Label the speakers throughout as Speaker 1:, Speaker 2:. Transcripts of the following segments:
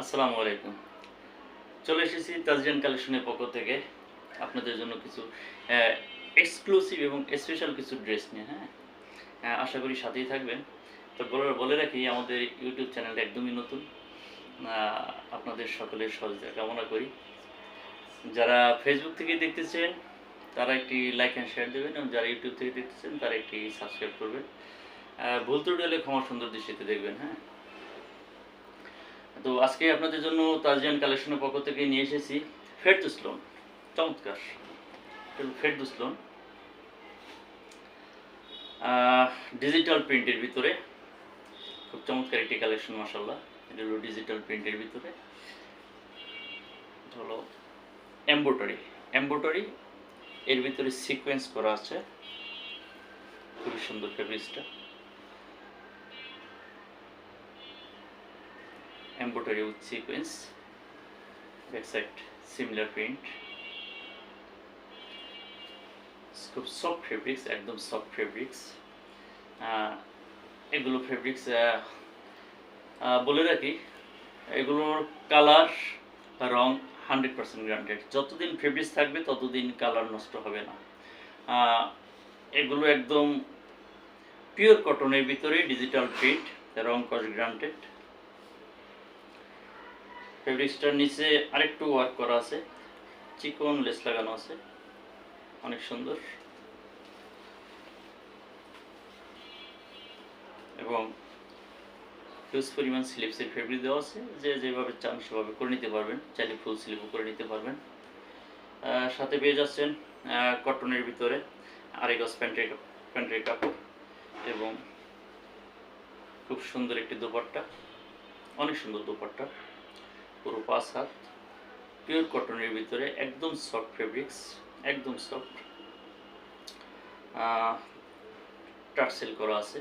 Speaker 1: আসসালামু আলাইকুম। চলে এসেছি তাজরিয়ান কালেকশনের পক্ষ থেকে আপনাদের জন্য কিছু এক্সক্লুসিভ এবং স্পেশাল কিছু ড্রেস নিয়ে হ্যাঁ? আহ, আশা করি সাথেই থাকবেন। তো বলে বলে রাখি আমাদের ইউটিউব চ্যানেলটা একদমই নতুন। আপনাদের সকলের সহযোগিতা কামনা করি। যারা ফেসবুক থেকে দেখতেছেন তারা একটি লাইক অ্যান্ড শেয়ার দেবেন এবং যারা ইউটিউব থেকে দেখতেছেন তারা একটি সাবস্ক্রাইব করবেন। ভুল ত্রুটি হলে ক্ষমা সুন্দর দৃষ্টিতে দেখবেন হ্যাঁ? তো আজকে আপনাদের জন্য তাজিয়ান কালেকশনের পক্ষ থেকে নিয়ে এসেছি ফেরদুস লোন চমৎকার। ফেরদুস লোন ডিজিটাল প্রিন্টের ভিতরে। খুব চমৎকার একটি কালেকশন মাসাল্লাহ এটা হলো ডিজিটাল প্রিন্টের ভিতরে। হলো এম্বোটারি এম্বোটারি এর ভিতরে সিকোয়েন্স করা আছে। খুবই সুন্দর ফেব্রিক্সটা embroidery with sequence backside similar print খুব সফট ফেব্রিক্স একদম সফট ফেব্রিক্স এগুলো ফেব্রিক্স বলে রাখি, এগুলোর কালার রং হান্ড্রেড পার্সেন্ট গ্রান্টেড যতদিন ফেব্রিক্স থাকবে, ততদিন কালার নষ্ট হবে না। এগুলো একদম পিওর কটনের ভিতরে ডিজিটাল প্রিন্ট রং কস গ্রান্টেড ফেব্রিক্সটার নিচে আরেকটু ওয়ার্ক করা আছে। চিকন লেস লাগানো আছে। অনেক সুন্দর। এবং হিউজ পরিমাণ স্লিপসের ফেব্রিক দেওয়া আছে। যে যেভাবে চান সেভাবে করে নিতে পারবেন। চাইলে ফুল স্লিপও করে নিতে পারবেন। সাথে পেয়ে যাচ্ছেন কটনের ভিতরে আরেগস প্যান্টের প্যান্টের কাপড় এবং খুব সুন্দর একটি দোপাট্টা। অনেক সুন্দর দোপাট্টা। পাঁচ হাত পিওর কটনের ভিতরে একদম সফট ফেব্রিক্স একদম সফট টার্সেল করা আছে।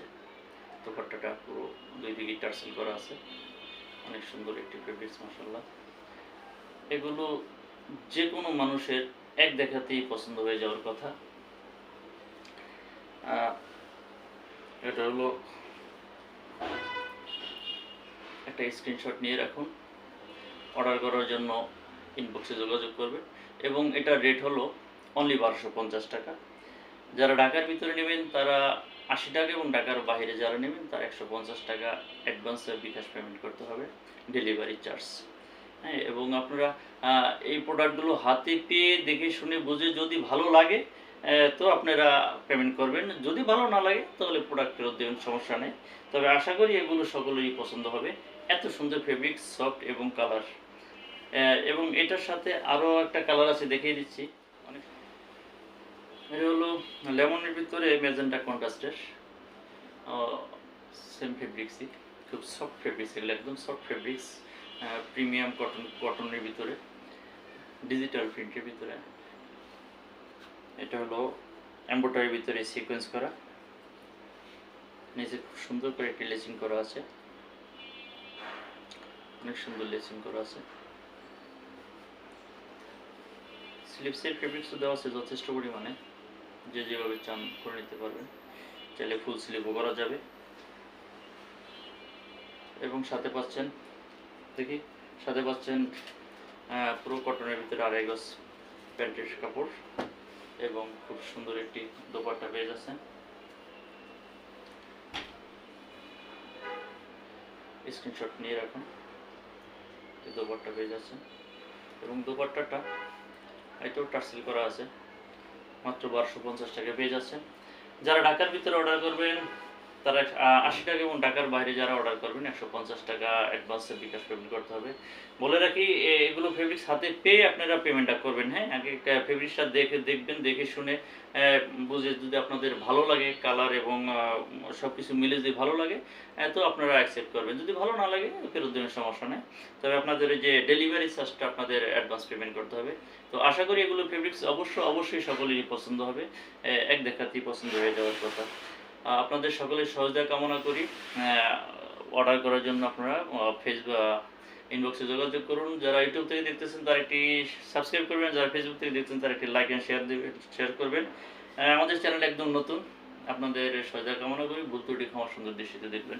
Speaker 1: দোপাট্টাটা পুরো দুই দিকে টার্সেল করা আছে। অনেক সুন্দর একটি ফেব্রিক্স মাসাল্লাহ এগুলো যে কোনো মানুষের এক দেখাতেই পছন্দ হয়ে যাওয়ার কথা। এটা হলো একটা স্ক্রিনশট নিয়ে রাখুন। অর্ডার করার জন্য ইনবক্সে যোগাযোগ করবেন এবং এটার রেট হলো অনলি বারোশো পঞ্চাশ টাকা। যারা ঢাকার ভিতরে নেবেন, তারা আশি টাকা এবং ঢাকার বাইরে যারা নেবেন, তারা একশো পঞ্চাশ টাকা অ্যাডভান্স বিকাশ পেমেন্ট করতে হবে ডেলিভারি চার্জ হ্যাঁ এবং আপনারা এই প্রোডাক্টগুলো হাতে পেয়ে দেখে শুনে বুঝে যদি ভালো লাগে তো আপনারা পেমেন্ট করবেন। যদি ভালো না লাগে, তাহলে প্রোডাক্ট ফেরত দেবেন, সমস্যা নেই। তবে আশা করি এগুলো সকলেরই পছন্দ হবে। এত সুন্দর ফেব্রিক সফট এবং কালার এবং এটার সাথে আরও একটা কালার আছে, দেখিয়ে দিচ্ছি। অনেক এটা হলো লেমনের ভিতরে মেজেন্টা কন্ট্রাস্টের। সেম ফেব্রিক্সই খুব সফট ফেব্রিক্স এগুলো একদম সফট ফেব্রিক্স প্রিমিয়াম কটন কটনের ভিতরে। ডিজিটাল প্রিন্টের ভিতরে। এটা হলো এম্বোটারির ভিতরে সিকোয়েন্স করা। নিচে খুব সুন্দর করে একটি লেসিং করা আছে। অনেক সুন্দর লেসিং করা আছে। স্লিপসের ফেব্রিক্সও দেওয়া আছে যথেষ্ট পরিমাণে। যে যেভাবে চান করে নিতে পারবেন। চাইলে ফুল স্লিপও করা যাবে। এবং সাথে পাচ্ছেন, দেখি, সাথে পাচ্ছেন পুরো কটনের ভিতরে আড়াই গজ প্যান্টের কাপড়। এবং খুব সুন্দর একটি দোপাট্টা পেয়ে যাচ্ছেন। স্ক্রিনশট নিয়ে রাখুন। এই দোপাট্টা পেয়ে যাচ্ছেন। এবং দোপাট্টাটা এটাও টার্সেল করা আছে। মাত্র বারোশো পঞ্চাশ টাকা পেয়ে যাচ্ছেন। যারা ঢাকার ভিতরে অর্ডার করবেন তারা আশি টাকা এবং ঢাকার বাইরে যারা অর্ডার করবেন, একশো পঞ্চাশ টাকা অ্যাডভান্সের বিকাশ পেমেন্ট করতে হবে। বলে রাখি এগুলো ফেব্রিক্স হাতে পেয়ে আপনারা পেমেন্টটা করবেন হ্যাঁ? আগে ফেব্রিক্সটা দেখে, দেখবেন, দেখে শুনে বুঝে যদি আপনাদের ভালো লাগে কালার এবং সব কিছু মিলে যদি ভালো লাগে তো আপনারা অ্যাকসেপ্ট করবেন। যদি ভালো না লাগে, ফেরত দেবেন, সমস্যা নেই। তবে আপনাদের যে ডেলিভারি চার্জটা আপনাদের অ্যাডভান্স পেমেন্ট করতে হবে। তো আশা করি এগুলো ফেব্রিক্স অবশ্য, অবশ্যই সকলেরই পছন্দ হবে। এক দেখাতেই পছন্দ হয়ে যাওয়ার কথা। আপনাদের সকলের সহযোগিতা কামনা করি। অর্ডার করার জন্য আপনারা ফেসবুক ইনবক্সে যোগাযোগ করুন। যারা ইউটিউব থেকে দেখতেছেন, তারা একটি সাবস্ক্রাইব করবেন। যারা ফেসবুক থেকে দেখতেছেন, তারা একটি লাইক অ্যান্ড শেয়ার দেবেন শেয়ার করবেন। আমাদের চ্যানেল একদম নতুন। আপনাদের সহযোগিতা কামনা করি। ভুল ত্রুটি ক্ষমা সুন্দর দৃষ্টিতে দেখবেন।